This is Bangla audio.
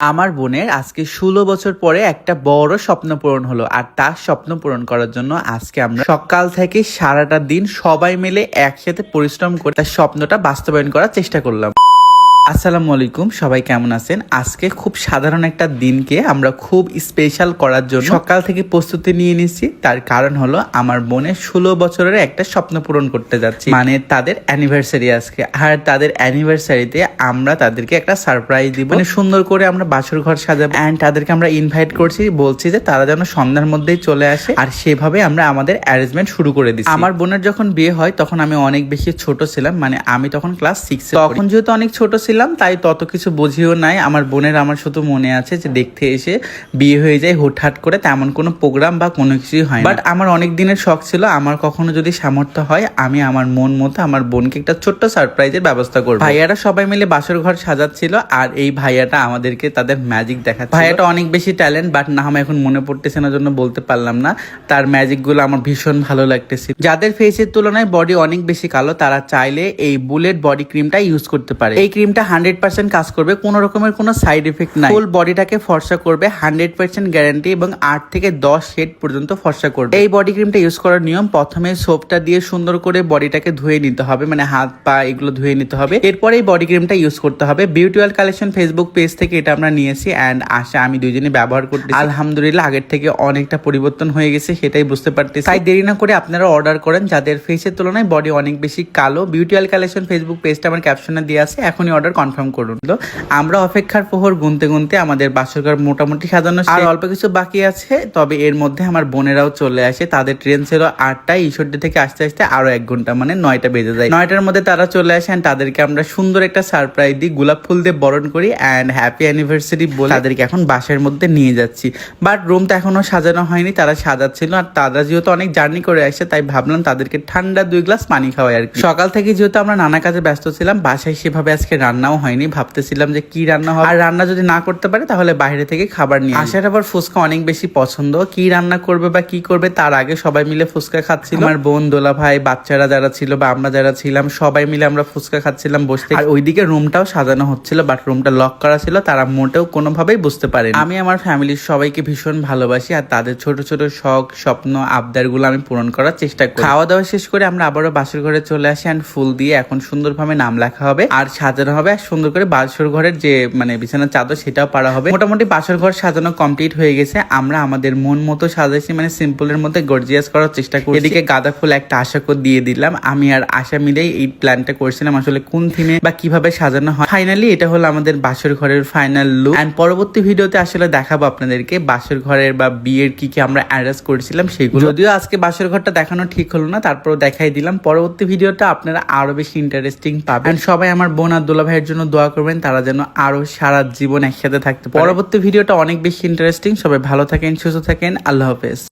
আমার বোনের আজকে ষোলো বছর পরে একটা বড় স্বপ্ন পূরণ হলো, আর তার স্বপ্ন পূরণ করার জন্য আজকে আমরা সকাল থেকে সারাটা দিন সবাই মিলে একসাথে পরিশ্রম করে তার স্বপ্নটা বাস্তবায়ন করার চেষ্টা করলাম। আসসালামু আলাইকুম, সবাই কেমন আছেন? আজকে খুব সাধারণ একটা দিনকে আমরা খুব স্পেশাল করার জন্য সকাল থেকে প্রস্তুতি নিয়ে নিচ্ছি। তার কারণ হলো আমার বোনের ষোলো বছরের একটা স্বপ্ন পূরণ করতে যাচ্ছি। মানে তাদের অ্যানিভার্সারি আজকে। আর তাদের অ্যানিভার্সারিতে আমরা তাদেরকে একটা সারপ্রাইজ দিব। মানে সুন্দর করে আমরা বাসর ঘর সাজাবো। অ্যান্ড তাদেরকে আমরা ইনভাইট করছি, বলছি যে তারা যেন সন্ধ্যার মধ্যেই চলে আসে। আর সেভাবে আমরা আমাদের অ্যারেঞ্জমেন্ট শুরু করে দিচ্ছি। আমার বোনের যখন বিয়ে হয়, তখন আমি অনেক বেশি ছোট ছিলাম। মানে আমি তখন ক্লাস সিক্স তখন যেহেতু অনেক ছোট ছিলাম তাই তত কিছু বুঝিও নাই। আমার বোনের আমার শুধু মনে আছে যে দেখতে এসে বিয়ে হয়ে যায় হুটহাট করে তেমন কোনো প্রোগ্রাম বা কোনো কিছুই হয় বাট আমার অনেক দিনের শখ ছিল আমার কখনো যদি সামর্থ্য হয় আমি আমার মন মতো আমার বোনকে একটা ছোট্ট সারপ্রাইজের ব্যবস্থা করব। ভাইয়ারা সবাই মিলে বাসর ঘর সাজাচ্ছিল আর এই ভাইয়াটা আমাদেরকে তাদের ম্যাজিক দেখাচ্ছে ভাইয়াটা অনেক বেশি ট্যালেন্ট বাট না আমি এখন মনে পড়তেছে না জন্য বলতে পারলাম না। তার ম্যাজিকগুলো আমার ভীষণ ভালো লাগতেছে যাদের ফেসের তুলনায় বডি অনেক বেশি কালো তারা চাইলে এই বুলেট বডি ক্রিমটা ইউজ করতে পারে। এই ক্রিমটা হান্ড্রেড পার্সেন্ট কাজ করবে, কোনো রকমের কোনো সাইড এফেক্ট নাই। ফুল বডিটাকে ফর্সা করবে, হান্ড্রেড পার্সেন্ট গ্যারান্টি এবং আট থেকে দশ শেড পর্যন্ত ফর্সা করবে। এই বডি ক্রিমটা ইউজ করার নিয়ম, প্রথমে সোপটা দিয়ে সুন্দর করে বডিটাকে ধুয়ে নিতে হবে মানে হাত, পা এগুলো ধুয়ে নিতে হবে। এরপরে এই বডি ক্রিমটা ইউজ করতে হবে। বিউটিওয়াল কালেকশন ফেসবুক পেজ থেকে এটা আমরা নিয়েছি অ্যান্ড আশা আমি দুইজনে ব্যবহার করতে আলহামদুলিল্লাহ, আগের থেকে অনেকটা পরিবর্তন হয়ে গেছে, সেটাই বুঝতে পারতেছি। তাই দেরি না করে আপনারা অর্ডার করেন, যাদের ফেসের তুলনায় বডি অনেক বেশি কালো। বিউটিওয়াল কালেকশন ফেসবুক পেজটা আমার ক্যাপশনে দিয়ে আছে, এখনই অর্ডার কনফার্ম করুন। তো আমরা অপেক্ষার প্রহর গুনতে গুনতে আমাদের বাসরঘর মোটামুটি সাজানো আর অল্প কিছু বাকি আছে তবে এর মধ্যে আমার বোনেরাও চলে আসে। তাদের ট্রেন ছিল আটটায় ঈশ্বরদী থেকে আসতে আসতে আরও এক ঘণ্টা মানে নয়টা বেজে যায়। নয়টার মধ্যে তারা চলে আসে and তাদেরকে আমরা সুন্দর একটা সারপ্রাইজ দিই। গোলাপ ফুল দিয়ে বরণ করি অ্যান্ড হ্যাপি অ্যানিভার্সারি বলে তাদেরকে এখন বাসের মধ্যে নিয়ে যাচ্ছি। বাট রুম তো এখনও সাজানো হয়নি তারা সাজাচ্ছিল আর তারা যেহেতু অনেক জার্নি করে আসে তাই ভাবলাম তাদেরকে ঠান্ডা দুই গ্লাস পানি খাওয়াই আর কি। সকাল থেকে যেহেতু আমরা নানা কাজে ব্যস্ত ছিলাম বাসায় সেভাবে আজকে রান্নাও হয়নি ভাবতেছিলাম যে কি রান্না হবে। আর রান্না যদি না করতে পারে তাহলে বাইরে থেকে খাবার নিয়ে আসার আবার ফুচকা অনেক বেশি পছন্দ। কি রান্না করবে বা কি করবে তার আগে সবাই মিলে ফুচকা খাচ্ছিল। আমার বোন দোলা ভাই বাচ্চারা যারা ছিল বা আমরা যারা ছিলাম সবাই মিলে আমরা ফুচকা খাচ্ছিলাম বসতে। আর ওইদিকে রুমটাও সাজানো হচ্ছিল বাট রুমটা লক করা ছিল তারা মোটেও কোনোভাবেই বুঝতে পারে আমি আমার ফ্যামিলির সবাইকে ভীষণ ভালোবাসি আর তাদের ছোট ছোট শখ স্বপ্ন আবদারগুলো আমি পূরণ করার চেষ্টা করি। খাওয়া দাওয়া শেষ করে আমরা আবারও বাসর ঘরে চলে আসি অ্যান্ড ফুল দিয়ে এখন সুন্দরভাবে নাম লেখা হবে আর সাজানো হবে আর সুন্দর করে বাসর ঘরের যে মানে বিছানার চাদর সেটাও পারা হবে। মোটামুটি বাসর ঘর সাজানো কমপ্লিট হয়ে গেছে। আমরা আমাদের মন মতো সাজাইছি মানে সিম্পলের মধ্যে গর্জিয়াস করার চেষ্টা করি এদিকে গাঁদা ফুল একটা আশা করে দিয়ে দিলাম। আমি আর আশা মিলেই এই প্ল্যানটা করছিলাম, আসলে কোন থিমে বা কীভাবে সাজানো হয়। ফাইনালি এটা হলো আমাদের বাসর ঘরের ফাইনাল লুক এন্ড পরবর্তী ভিডিওতে আসলে দেখাবো আপনাদেরকে বাসর ঘরের বা বিয়ের কি কি আমরা অ্যারেঞ্জ করেছিলাম সেগুলো। যদিও আজকে বাসর ঘরটা দেখানো ঠিক হলো না তারপর দেখাই দিলাম। পরবর্তী ভিডিওটা আপনারা আরও বেশি ইন্টারেস্টিং পাবেন। সবাই আমার বোন আর দোলা ভাইয়ের জন্য দোয়া করবেন, তারা যেন আরও সারা জীবন একসাথে থাকতে পরবর্তী ভিডিওটা অনেক বেশি ইন্টারেস্টিং সবাই ভালো থাকেন, সুস্থ থাকেন। আল্লাহ হাফেজ।